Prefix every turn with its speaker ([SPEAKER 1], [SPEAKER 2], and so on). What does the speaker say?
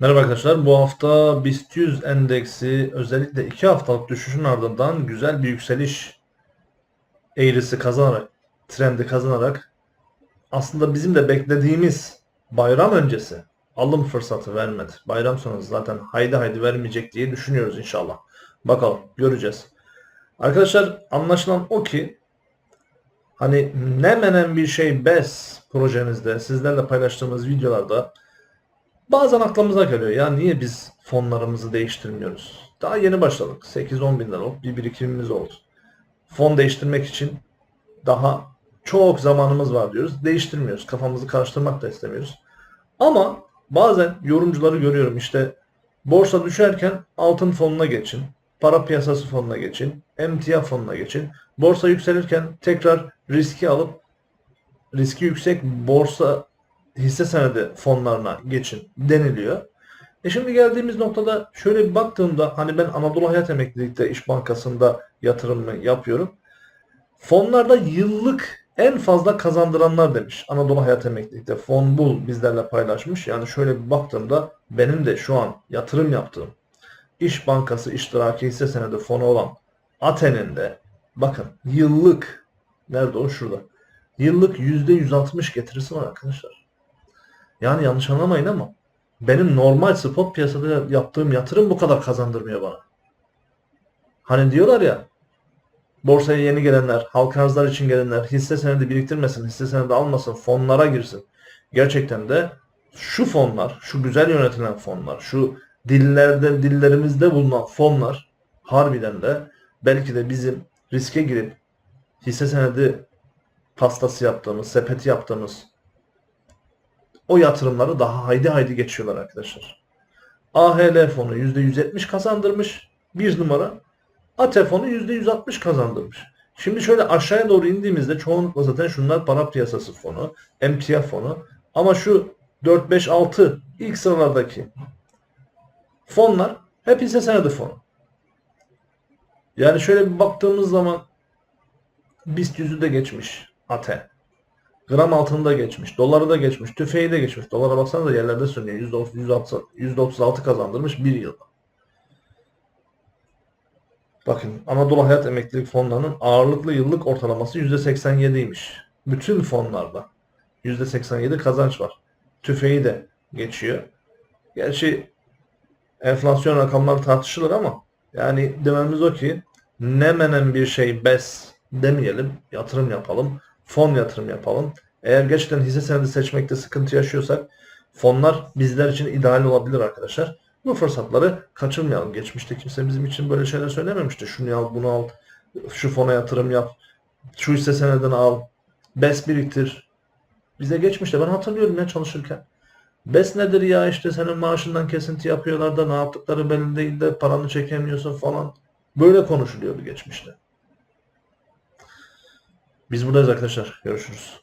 [SPEAKER 1] Merhaba arkadaşlar. Bu hafta BIST 100 endeksi özellikle 2 haftalık düşüşün ardından güzel bir yükseliş eğrisi kazanarak, trendi kazanarak aslında bizim de beklediğimiz bayram öncesi alım fırsatı vermedi. Bayram sonrası zaten haydi haydi vermeyecek diye düşünüyoruz inşallah. Bakalım göreceğiz. Arkadaşlar anlaşılan o ki hani ne menen bir şey BES projemizde sizlerle paylaştığımız videolarda Bazen aklımıza geliyor ya niye biz fonlarımızı değiştirmiyoruz? Daha yeni başladık. 8-10 bin lira. Bir birikimimiz oldu. Fon değiştirmek için daha çok zamanımız var diyoruz. Değiştirmiyoruz. Kafamızı karıştırmak da istemiyoruz. Ama bazen yorumcuları görüyorum işte borsa düşerken altın fonuna geçin. Para piyasası fonuna geçin. Emtia fonuna geçin. Borsa yükselirken tekrar riski alıp riski yüksek borsa hisse senedi fonlarına geçin deniliyor. E şimdi geldiğimiz noktada şöyle bir baktığımda hani ben Anadolu Hayat Emeklilik'te İş Bankası'nda yatırımı yapıyorum. Fonlarda yıllık en fazla kazandıranlar demiş. Anadolu Hayat Emeklilik'te fon bul bizlerle paylaşmış. Yani şöyle bir baktığımda benim de şu an yatırım yaptığım İş Bankası iştiraki hisse senedi fonu olan Aten'in de bakın yıllık nerede o şurada. Yıllık %160 getirisi var arkadaşlar. Yani yanlış anlamayın ama benim normal spot piyasada yaptığım yatırım bu kadar kazandırmıyor bana. Hani diyorlar ya borsaya yeni gelenler, halka arzlar için gelenler hisse senedi biriktirmesin, hisse senedi almasın, fonlara girsin. Gerçekten de şu fonlar, şu güzel yönetilen fonlar, şu dillerde, dillerimizde bulunan fonlar harbiden de belki de bizim riske girip hisse senedi pastası yaptığımız, sepeti yaptığımız o yatırımları daha haydi haydi geçiyorlar arkadaşlar. AHL fonu %170 kazandırmış. Bir numara. AT fonu %160 kazandırmış. Şimdi şöyle aşağıya doğru indiğimizde çoğunlukla zaten şunlar para piyasası fonu, emtia fonu. Ama şu 4, 5, 6 ilk sıralardaki fonlar hep hisse senedi fonu. Yani şöyle bir baktığımız zaman BIST yüzü de geçmiş AT. Gram altında geçmiş. Doları da geçmiş. Tüfeği de geçmiş. Dolara baksanıza yerlerde sürünüyor. %36, %36 kazandırmış bir yılda. Bakın Anadolu Hayat Emeklilik Fonları'nın ağırlıklı yıllık ortalaması %87'ymiş. Bütün fonlarda %87 kazanç var. Tüfeği de geçiyor. Gerçi enflasyon rakamları tartışılır ama yani dememiz o ki ne menen bir şey bes demeyelim, yatırım yapalım fon yatırım yapalım. Eğer gerçekten hisse senedi seçmekte sıkıntı yaşıyorsak fonlar bizler için ideal olabilir arkadaşlar. Bu fırsatları kaçırmayalım. Geçmişte kimse bizim için böyle şeyler söylememişti. Şunu al, bunu al, şu fona yatırım yap, şu hisse senedini al, BES biriktir. Bize geçmişte ben hatırlıyorum ya çalışırken. BES nedir ya işte senin maaşından kesinti yapıyorlar da ne yaptıkları belli değil de paranı çekemiyorsun falan. Böyle konuşuluyordu geçmişte. Biz buradayız arkadaşlar. Görüşürüz.